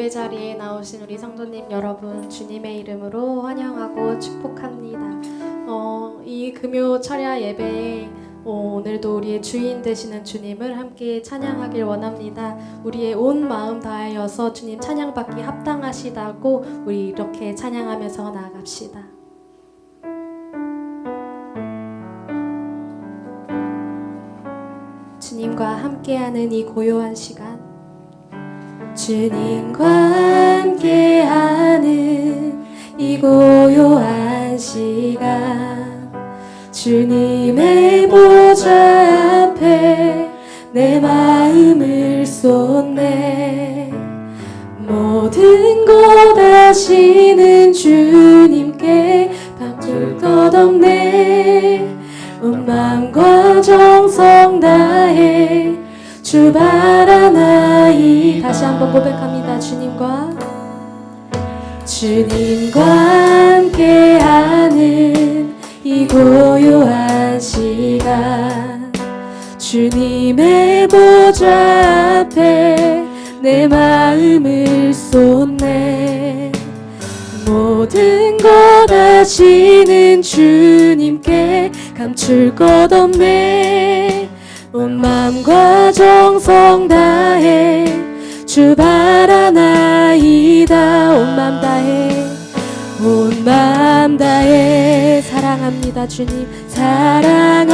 예배 자리에 나오신 우리 성도님 여러분 주님의 이름으로 환영하고 축복합니다. 어, 이 금요 철야 예배에 어, 오늘도 우리의 주인 되시는 주님을 함께 찬양하길 원합니다. 우리의 온 마음 다하여서 주님 찬양받기 합당하시다고 우리 이렇게 찬양하면서 나아갑시다. 주님과 함께하는 이 고요한 시간 주님과 함께하는 이 고요한 시간. 주님의 보좌 앞에 내 마음을 쏟네. 모든 것 아시는 주님께 바꿀 것 없네. 온 마음과 정성 다해 주 바라나이 다시 한번 고백합니다 주님과. 주님과 함께하는 이 고요한 시간. 주님의 보좌 앞에 내 마음을 쏟네. 모든 것 아시는 주님께 감출 것 없네. 온 마음과 정성 다해 주 바라나이다. 온 마음 다해. 온 마음 다해. 사랑합니다 주님. 사랑합니다.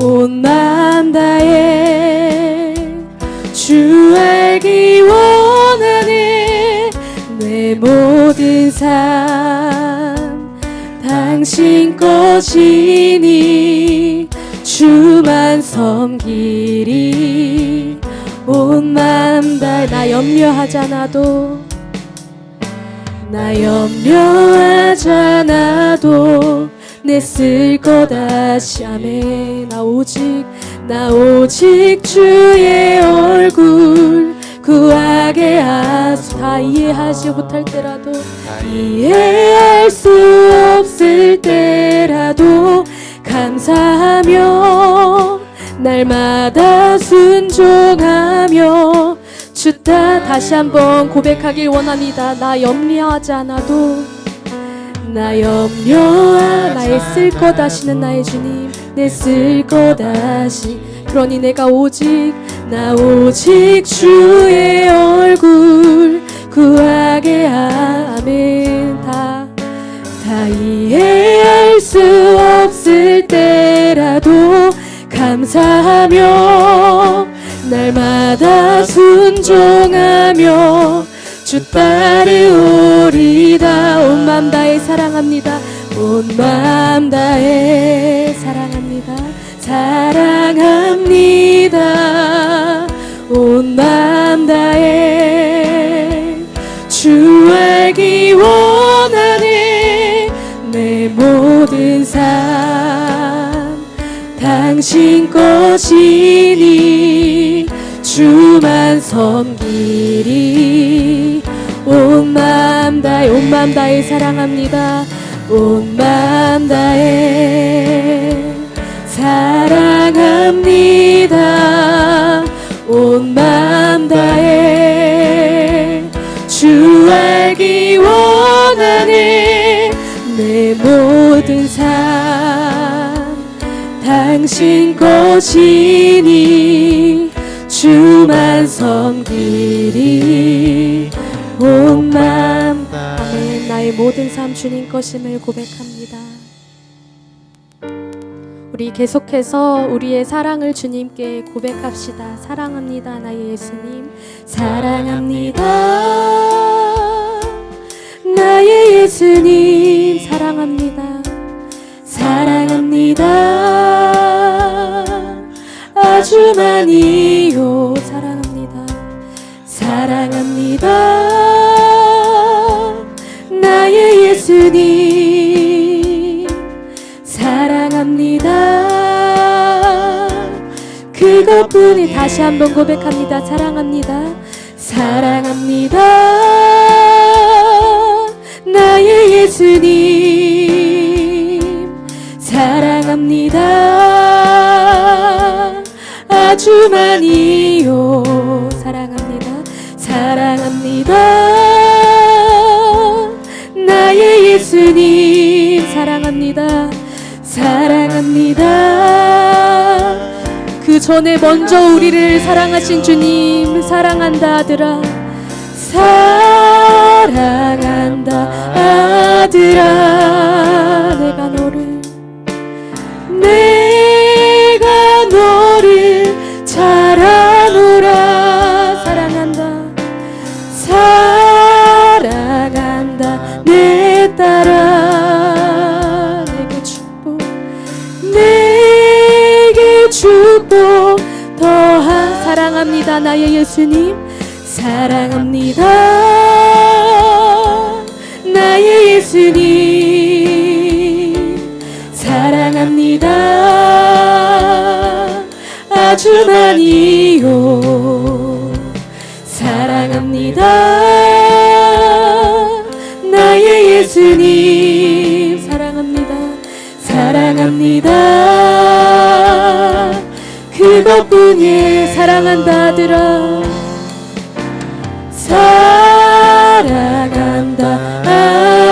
온 마음 다해. 주 알기 원하네. 내 모든 삶. 당신 것이니 주만 섬기리 온 마음 다 나 염려하잖아도 나 염려하잖아도 내쓸 거다시 아멘. 나 오직 나 오직 주의 얼굴 구하게 하소. 다 이해하지 못할 때라도 이해할 수 없을 때라도 감사하며 날마다 순종하며 주다 다시 한번 고백하길 원합니다. 나 염려하지 않아도 나 염려하 나의 쓸 거다시는 나의 주님 내쓸 거다시. 그러니 내가 오직 나 오직 주의 얼굴 구하게 아멘 다, 다 이해할 수 없을 때라도 감사하며 날마다 순종하며 주 따르오리다 온 맘 다해 사랑합니다. 온 맘 다해 사랑합니다. 사랑합니다. 온 맘 다해 것이니 주만 섬기리. 온 마음 다해 온 마음 다해 사랑합니다. 온 마음 다해 사랑합니다. 온 마음 다해 주 알기 당신 것이니 주만 섬기리 온 마음 아멘. 나의 모든 삶 주님 것임을 고백합니다. 우리 계속해서 우리의 사랑을 주님께 고백합시다. 사랑합니다 나의 예수님. 사랑합니다. 나의 예수님. 사랑합니다 사랑합니다. 아주 많이요 사랑합니다. 사랑합니다. 나의 예수님. 사랑합니다. 그것뿐이 다시 한번 고백합니다. 사랑합니다. 사랑합니다. 나의 예수님 주만이요. 사랑합니다. 사랑합니다. 나의 예수님 사랑합니다. 사랑합니다. 그 전에 먼저 우리를 사랑하신 주님 사랑한다 아들아 사랑한다 아들아 내가 너를 내 사랑합니다 나의 예수님 사랑합니다. 나의 예수님 사랑합니다. 아주 많이요 사랑합니다. 나의 예수님 사랑합니다. 사랑합니다 그것뿐이 사랑한다 아들아 사랑한다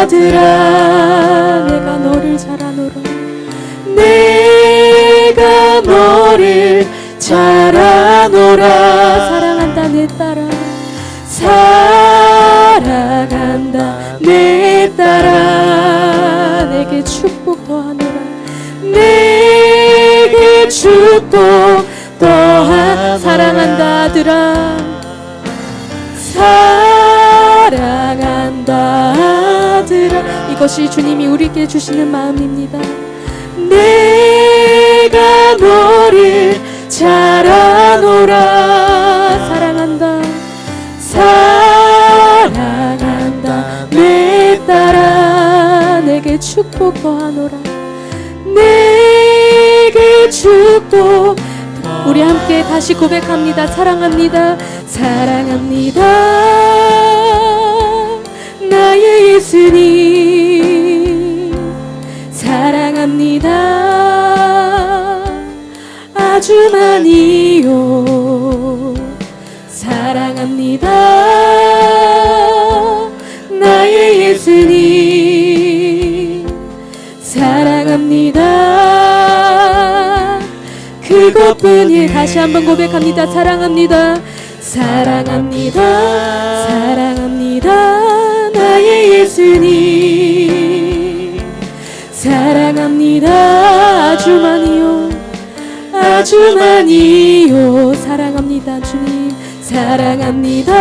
아들아. 내가 너를 잘 아노라. 내가 너를 잘 아노라. 사랑한다 내 딸아. 사랑한다 내 딸아. 내게 축복 더하노라. 내 게 축복 더한 사랑한다 아들아 사랑한다 아들아 이것이 주님이 우리에게 주시는 마음입니다. 내가 너를 잘 아노라. 사랑한다. 사랑한다. 내 딸아 내게 축복 더하노라. 내 게 축복 우리 함께 다시 고백합니다. 사랑합니다. 사랑합니다. 나의 예수님. 사랑합니다. 아주 많이요 그것뿐이 다시 한번 고백합니다. 사랑합니다. 사랑합니다. 사랑합니다. 나의 예수님. 사랑합니다. 아주 많이요. 아주 많이요. 사랑합니다 주님. 사랑합니다.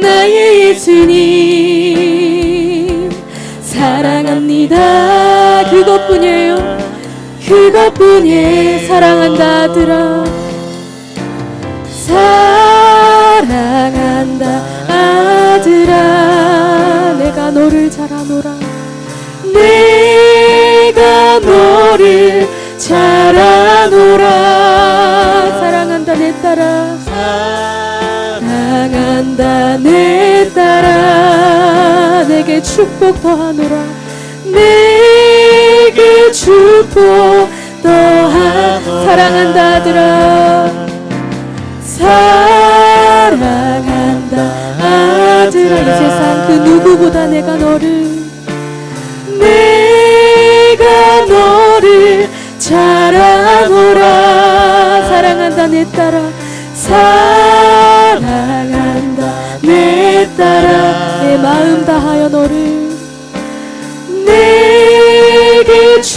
나의 예수님. 사랑합니다. 그것뿐이에요 그것뿐이 사랑한다 아들아 사랑한다 아들아. 내가 너를 잘 아노라. 내가 너를 잘 아노라. 사랑한다 내 딸아. 사랑한다 내 딸아. 내게 축복 더하노라. 내 게 축복 더하 사랑한다 아들아 이 세상. 그 누구보다 내가 너를 내가 너를 잘 아노라. 사랑한다 내 딸아 사랑한다 내 딸아 내 마음 다하여 너를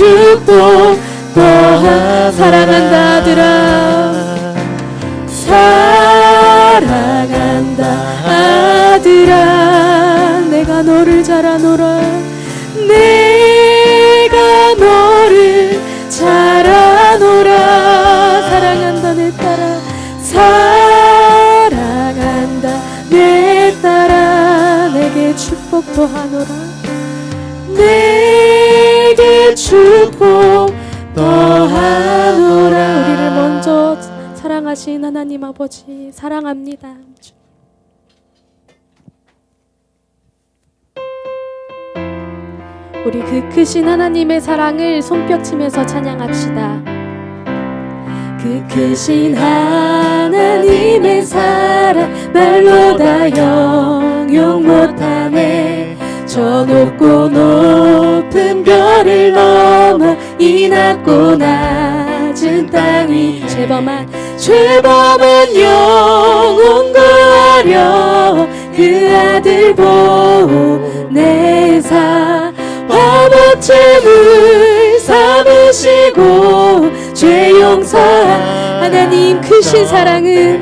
축복 또한 사랑한다 아들아 사랑한다 아들아 내가 너를 잘 아노라. 내가 너를 잘 아노라. 사랑한다 내 딸아. 사랑한다 내 딸아. 내게 축복 더하노라. 내 사랑하신 하나님 아버지 사랑합니다 우리 그 크신 하나님의 사랑을 손뼉치면서 찬양합시다. 그 크신 하나님의 사랑 말로 다 영용 못하네 저 높고 높은 별을 넘어 이 낮고 낮은 땅위 죄범한 죄범한 영혼 구하려 그 아들 보내사 화목제물 삼으시고 죄 용서한 하나님 크신 사랑은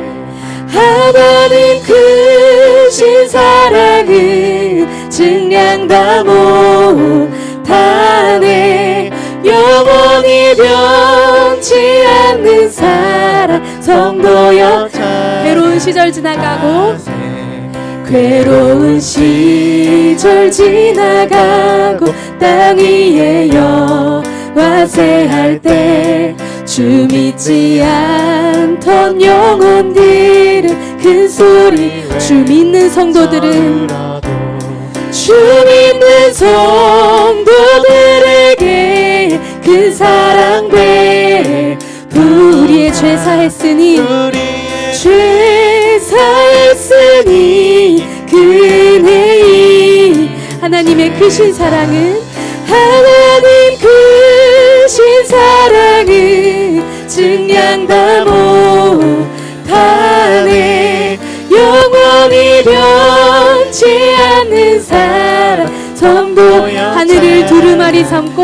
하나님 크신 사랑은 증량 다 못하네 영원히 변치 않는 사랑 성도여 괴로운 시절 지나가고 괴로운 시절 지나가고 땅 위에 여와세할 때 주 믿지 않던 영혼들은 큰 소리 주 믿는 성도들은 주 믿는 성도들에게 그 사랑 베풀이의 죄 사했으니 죄 사했으니 그네이 하나님의 크신 사랑은 하나님 크신 사랑은 증량다 못하네 영원히 변치 않는 사랑. 성도 하늘을 두루마리 삼고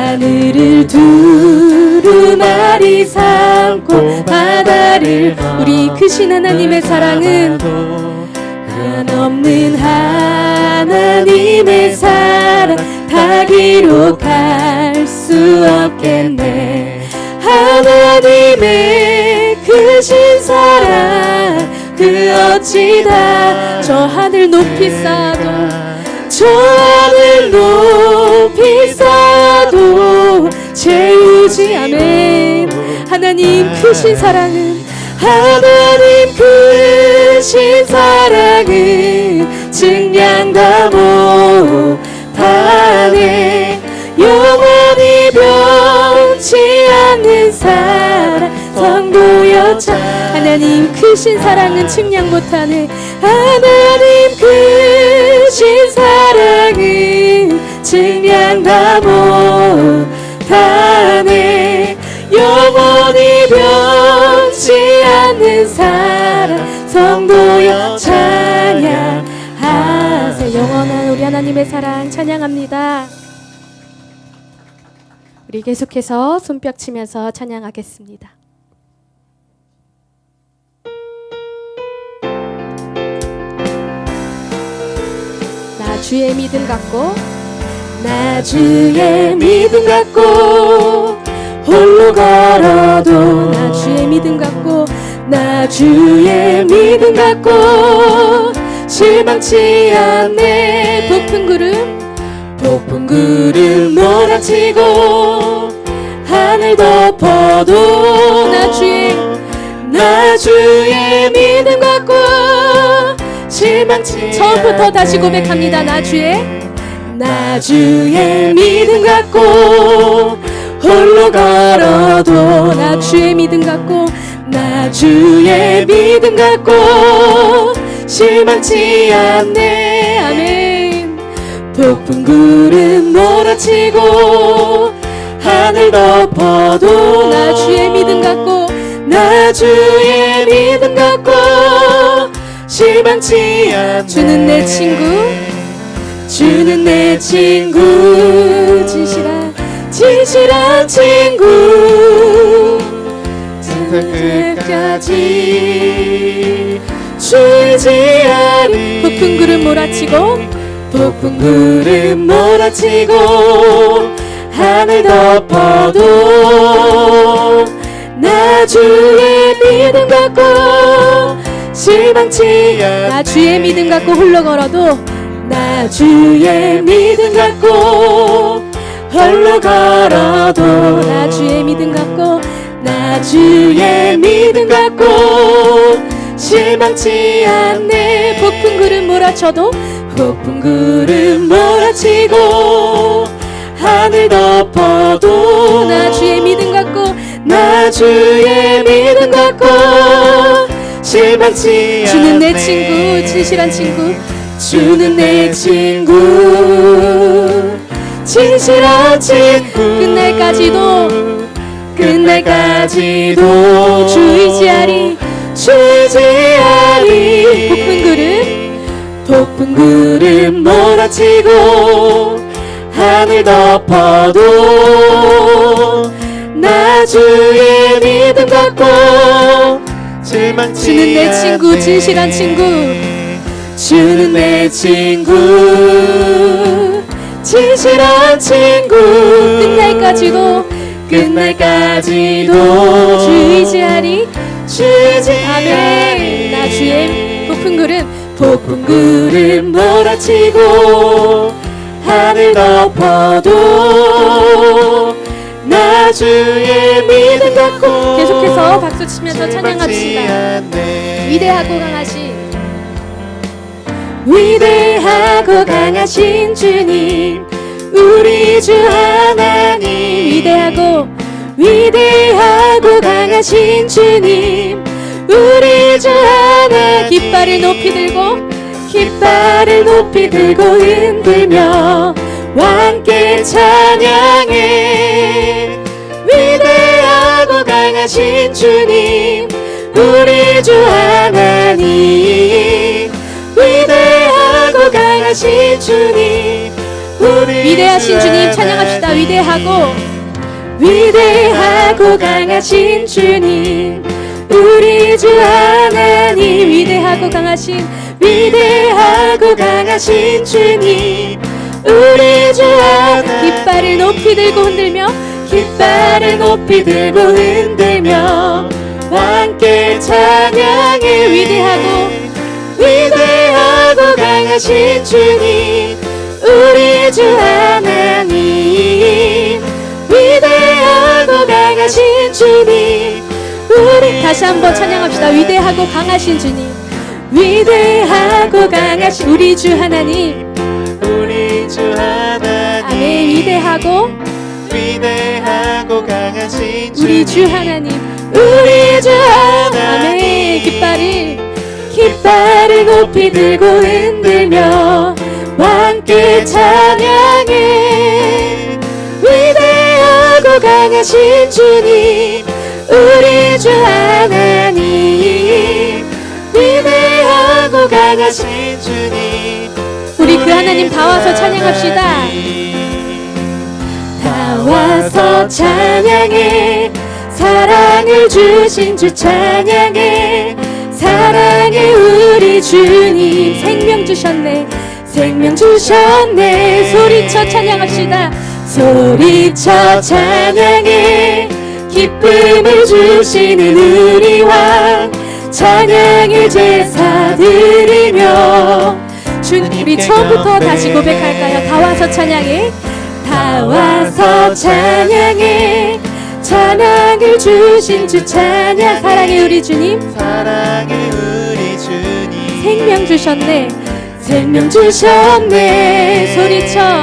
하늘을 두루마리 삼고 바다를 우리 크신 하나님의 사랑은 한없는 하나님의 사랑 다 기록할 수 없겠네. 하나님의 크신 사랑 그 어찌다 저 하늘 높이 쌓아도 저 하늘 높이 쌓아도 채우지 아멘 하나님 크신 사랑은 하나님 크신 사랑은 증량다 못하네. 영원히 변치 않는 사랑 성도여 참 하나님 크신 사랑은 측량 못하네. 하나님 크 신 사랑은 측량다 못하네 영원히 변치 않는 사랑 성도여 찬양하세 영원한 우리 하나님의 사랑 찬양합니다. 우리 계속해서 손뼉 치면서 찬양하겠습니다 주의 믿음 갖고 나 주의 믿음 갖고 홀로 걸어도 나 주의 믿음 갖고 나 주의 믿음 갖고 실망치 않네. 높은 구름 높은 구름 몰아치고 하늘 덮어도 나 주의 나 주의 믿음 갖고 실망치 처음부터 다시 고백합니다. 나 주의 나 주의 믿음 갖고 홀로 걸어도 나 주의 믿음 갖고 나 주의 믿음 갖고 실망치 않네. 아멘. 폭풍 구름 몰아치고 하늘 덮어도 나 주의 믿음 갖고 나 주의 믿음 갖고 실망치 않네. 주는 내 친구. 주는 내 친구. 진실한 진실한 친구. 끝까지 주지 않을 폭풍 구름 몰아치고 폭풍 구름 몰아치고 하늘 덮어도 나 주의 믿음 갖고 실망치 나 주의 믿음 갖고 홀로 걸어도 나 주의 믿음 갖고 홀로 걸어도 나 주의 믿음 갖고 나 주의 믿음 갖고 실망치 않네. 폭풍 구름 몰아쳐도 폭풍 구름 몰아치고 하늘 덮어도 나 주의 믿음 갖고 나 주의 믿음 갖고 실망치 주는 내 친구 진실한 친구. 주는 내 친구. 진실한 친구. 끝날까지도 끝날까지도. 주 의지하리 주 의지하리. 높은 구름 높은 구름 몰아치고 하늘 덮어도 나 주의 믿음 갖고 주는 내 친구. 진실한 친구. 주는 내 친구. 진실한 친구. 끝날까지도 끝날까지도. 주 의지하리 주 의지하리. 나 주의 높은 구름 높은 구름 몰아치고 하늘 덮어도 나 주의 믿음 갖고 계속해서 박수 치면서 찬양합시다. 위대하고 강하신 위대하고 강하신 주님 우리 주 하나님. 위대하고 위대하고 강하신 주님 우리 주 하나 깃발을 높이 들고 깃발을 높이 들고 흔들며 함께 찬양해 강하신 주님 우리 주 하나님. 위대하고 강하신 주님 우리 위대하신 주 주님 찬양합시다. 위대하고 위대하고 강하신 주님 우리 주 하나님. 위대하고 강하신 위대하고 강하신 주님 우리 주 하나님. 깃발을 높이 들고 흔들며 깃발을 높이 들고 흔들며 함께 찬양해 위대하고 위대하고 강하신 주님 우리 주 하나님. 위대하고 강하신 주님 우리 다시 한번 찬양합시다. 위대하고 강하신 주님 위대하고 강하신 우리 주 하나님. 우리 주 하나님. 아멘. 위대하고 위대하고 강하신 우리 주. 하나님 우리 주 하나님. 아멘. 깃발을 깃발을 높이 들고 흔들며 함께 찬양해. 위대하고 강하신 주님 우리 주 하나님. 위대하고 강하신 강하신 주님 우리 그 하나님 다 와서 찬양합시다 다 와서 찬양해. 사랑을 주신 주 찬양해. 사랑해 우리 주님. 생명 주셨네. 생명 주셨네. 소리쳐 찬양합시다. 소리쳐 찬양해. 기쁨을 주시는 우리 왕 찬양의 제사 드리며 주님 우리 처음부터 다시 고백할까요? 다 와서 찬양해 다 와서 찬양해. 찬양을 주신 주 찬양. 사랑해 우리 주님. 사랑의 우리 주님. 생명 주셨네. 생명 주셨네. 소리쳐.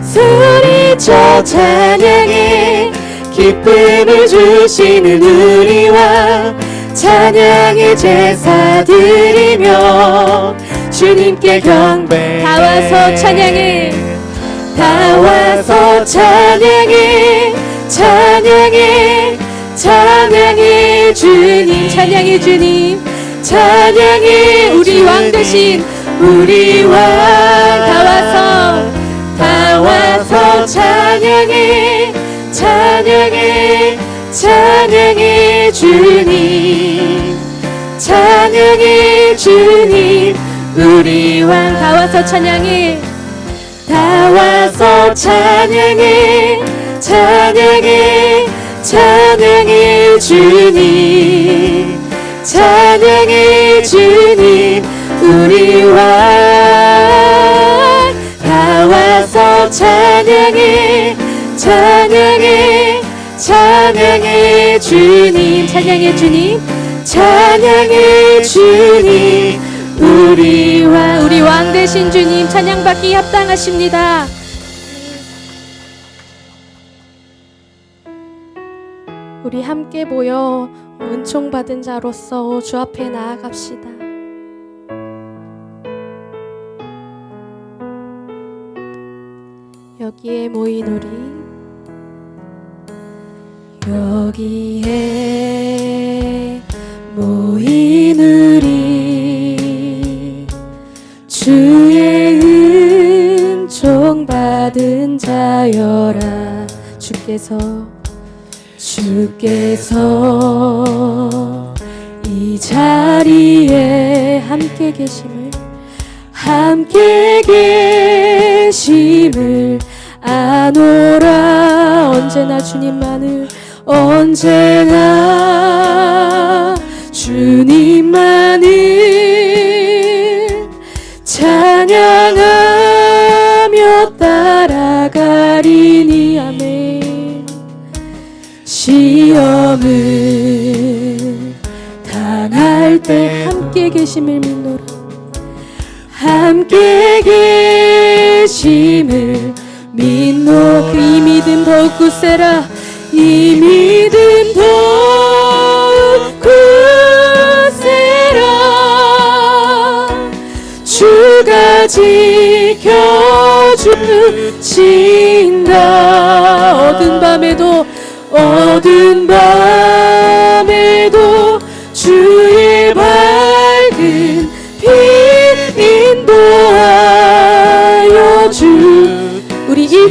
소리쳐 찬양해. 기쁨을 주시는 우리와 찬양의 제사 드리며 주님께 경배. 다 와서 찬양해 다 와서 찬양해 찬양해 찬양해 주님. 찬양해 주님. 찬양해 우리 왕 대신 우리 왕. 다 와서 다 와서 찬양해 찬양해 찬양해 주님. 찬양해 주님. 우리 왕. 다 와서 찬양해 다 와서 찬양해 찬양해 찬양해 주님. 찬양해 주님 우리 왕다 와서 찬양해 찬양해 찬양해 주님. 찬양해 주님 찬양해 주님 우리와 우리 왕 대신 주님 찬양받기 합당하십니다. 우리 함께 모여 은총 받은 자로서 주 앞에 나아갑시다. 여기에 모인 우리 여기에 모인 주께서 주께서 이 자리에 함께 계심을 함께 계심을 아노라. 언제나 주님만을 언제나 주님만을 찬양하며 따라가리니 시험을 당할 때 함께 계심을 믿노라. 함께 계심을 믿노. 그이 믿음 더욱 굳세라. 이 믿음 더욱 굳세라. 주가 지켜주신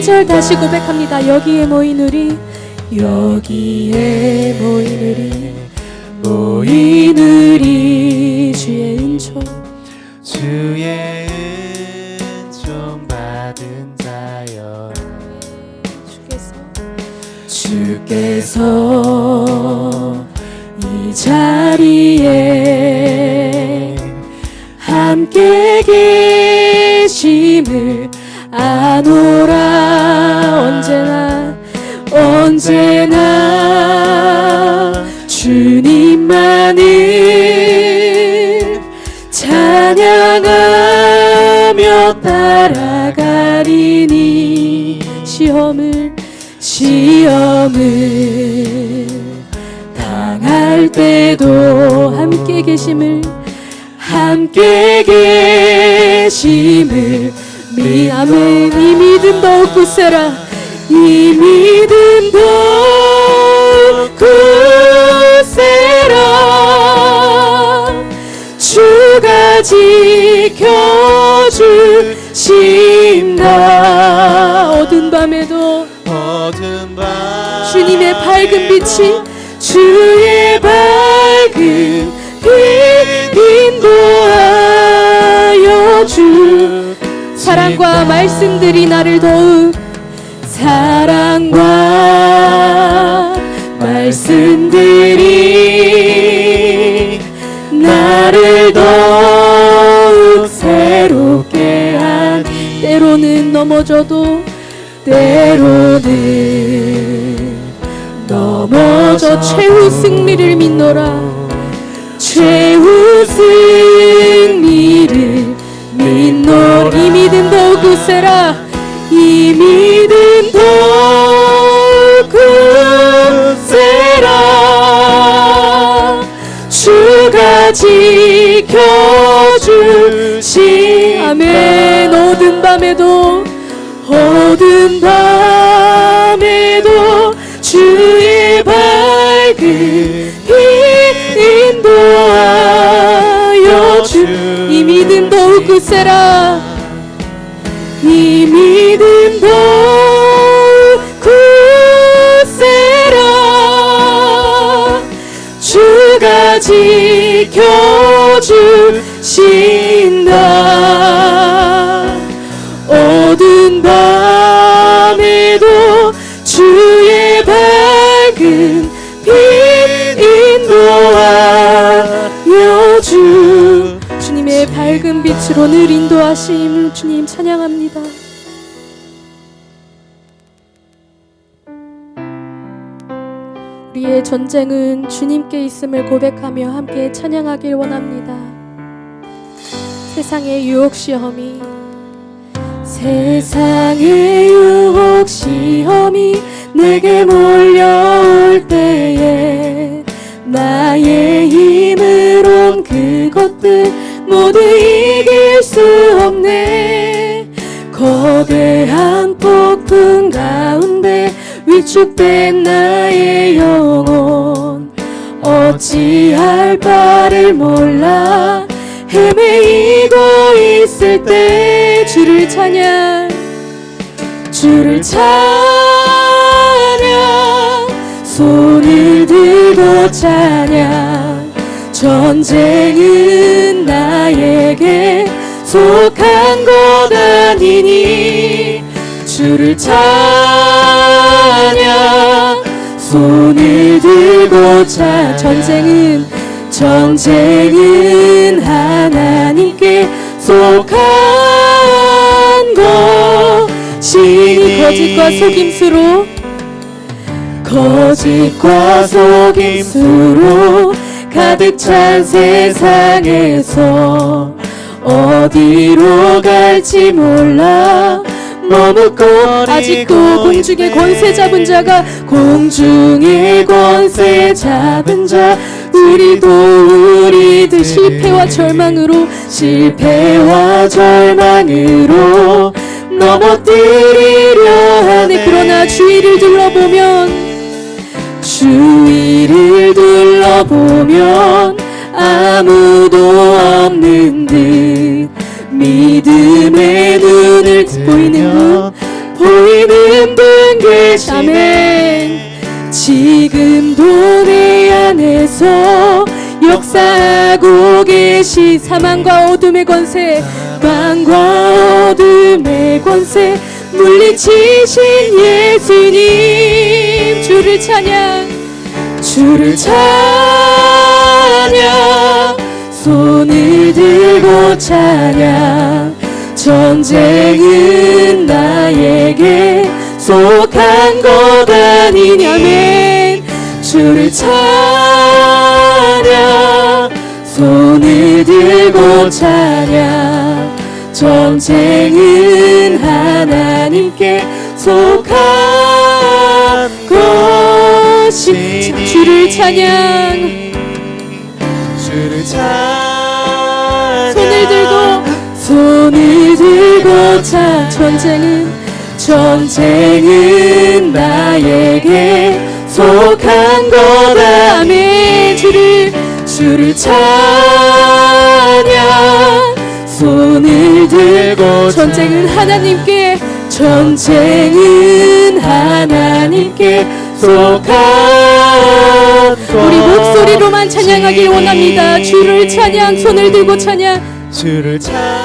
1절 다시 고백합니다. 여기에 모인 우리 여기에 모인 우리 모인 우리 주의 은총. 주의 은총 받은 자여. 주께서. 주께서 이 자리에 함께 계심을 계심을 함께 계심을 미 아멘 이 믿음 더욱 굳세라. 이 믿음 더욱 굳세라. 주가 지켜주신다. 어두운 밤에도 어둠 밤 주님의 밝은 빛이 주의 사랑과 말씀들이 나를 더욱 사랑과 말씀들이 나를 더욱 새롭게 하니 때로는 넘어져도 때로는 넘어져 최후 승리를 믿노라 세라 이 믿음 더욱 굳세라 주가 지켜주신 아멘. 어두운 밤에도 어두운 밤에도 주의 밝은 굳세라. 주가 지켜주신다. 어두운 밤에도 주의 밝은 빛 인도하여 주. 주님의 밝은 빛으로 늘 인도하심. 주님 찬양합니다 전쟁은 주님께 있음을 고백하며 함께 찬양하길 원합니다. 세상의 유혹 시험이 세상의 유혹 시험이 내게 몰려올 때에 나의 힘으론 그것들 모두 이길 수 없네 거대한 축된 나의 영혼. 어찌할 바를 몰라. 헤매이고 있을 때 주를 찬양. 주를 찬양. 손을 들고 찬양. 전쟁은 나에게 속한 것 아니니 주를 찬양. 손을 들고 찬 전쟁은 전쟁은 하나님께 속한 것이니 거짓과 속임수로 거짓과 속임수로 가득 찬 세상에서 어디로 갈지 몰라 머뭇거리고 아직도 공중의 권세 잡은 자가 공중의 권세 잡은 자. 우리도 우리들 실패와 절망으로 실패와 절망으로 넘어뜨리려 하네. 그러나 주위를 둘러보면 주위를 둘러보면 아무도 없는 듯 믿음의 눈을 보이는 분 보이는 분 계시네. 지금도 내 안에서 역사하고 계시 사망과 어둠의 권세 망과 어둠의 권세 물리치신 예수님 주를 찬양 주를 찬양 손을 들고 찬양 전쟁은 나에게 속한 것 아니냐면 주를 찬양 손을 들고 찬양 전쟁은 하나님께 속한 것이 자, 주를 찬양 차 전쟁은 전쟁은 나에게 속한 거다. 아멘. 주를 주를 찬양. 손을 들고 전쟁은 하나님께 전쟁은 하나님께 속한 우리 목소리로만 찬양하길 원합니다. 주를 찬양 손을 들고 찬양. 주를 찬양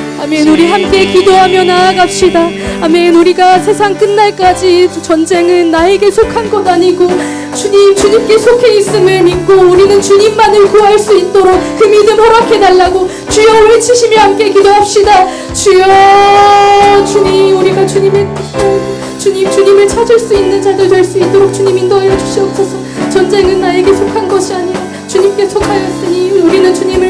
우리 함께 기도하며 나아갑시다. 아멘. 우리가 세상 끝날까지 전쟁은 나에게 속한 것 아니고 주님 주님께 속해 있음을 믿고 우리는 주님만을 구할 수 있도록 그 믿음 허락해 달라고 주여 외치시며 함께 기도합시다. 주여 주님 우리가 주님의 주님 주님을 찾을 수 있는 자들 될 수 있도록 주님 인도하여 주시옵소서. 전쟁은 나에게 속한 것이 아니라 주님께 속하였으니 우리는 주님을